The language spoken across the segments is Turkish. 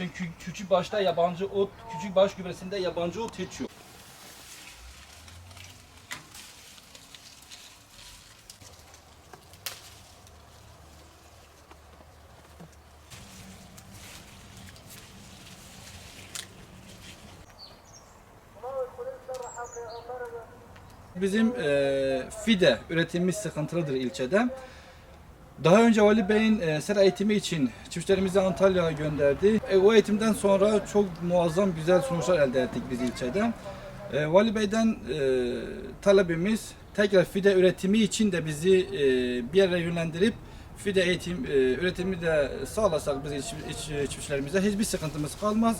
Çünkü küçük başta yabancı ot, küçük baş gübresinde yabancı ot hiç. Bizim e, fide üretimimiz sıkıntılıdır ilçede. Daha önce Vali Bey'in e, sera eğitimi için çiftçilerimizi Antalya'ya gönderdi. E, o eğitimden sonra çok muazzam güzel sonuçlar elde ettik biz ilçede. E, Vali Bey'den e, talebimiz tekrar fide üretimi için de bizi e, bir yere yönlendirip fide eğitim e, üretimi de sağlasak biz iç, iç- çiftçilerimize hiçbir sıkıntımız kalmaz.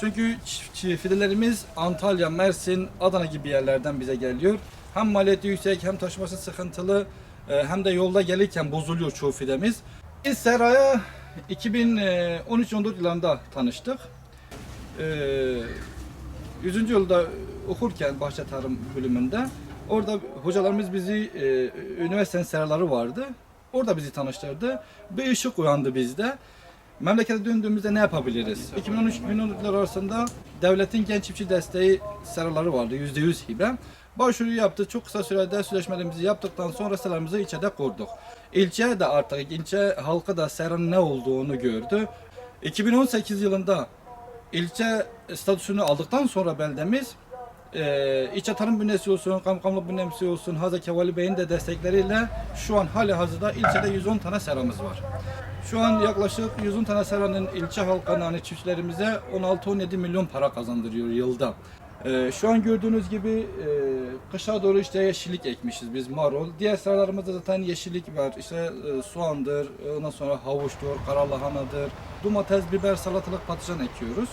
Çünkü çiftçi fidelerimiz Antalya, Mersin, Adana gibi yerlerden bize geliyor. Hem maliyeti yüksek hem taşıması sıkıntılı hem de yolda gelirken bozuluyor çoğu fidemiz. Biz seraya 2013-14 yılında tanıştık. E, 100. yılda okurken bahçe tarım bölümünde orada hocalarımız bizi e, üniversitenin seraları vardı. Orada bizi tanıştırdı. Bir ışık uyandı bizde. Memlekete döndüğümüzde ne yapabiliriz? 2013-2014 arasında devletin genç çiftçi desteği seraları vardı. %100 hibe. Başvuru yaptık. Çok kısa sürede sözleşmelerimizi yaptıktan sonra seralarımızı ilçede kurduk. İlçe de artık ilçe halkı da seranın ne olduğunu gördü. 2018 yılında ilçe statüsünü aldıktan sonra beldemiz e, İçe Tarım Bünyesi olsun, Kamkamlık Bünyesi olsun, Hazreti Vali Bey'in de destekleriyle şu an hali hazırda ilçede 110 tane seramız var. Şu an yaklaşık 110 tane seranın ilçe halkına, hani çiftçilerimize 16-17 milyon para kazandırıyor yılda. E, şu an gördüğünüz gibi e, kışa doğru işte yeşillik ekmişiz biz marul. Diğer seralarımızda zaten yeşillik var. İşte e, soğandır, ondan sonra havuçtur, karalahanadır, domates, biber, salatalık, patlıcan ekiyoruz.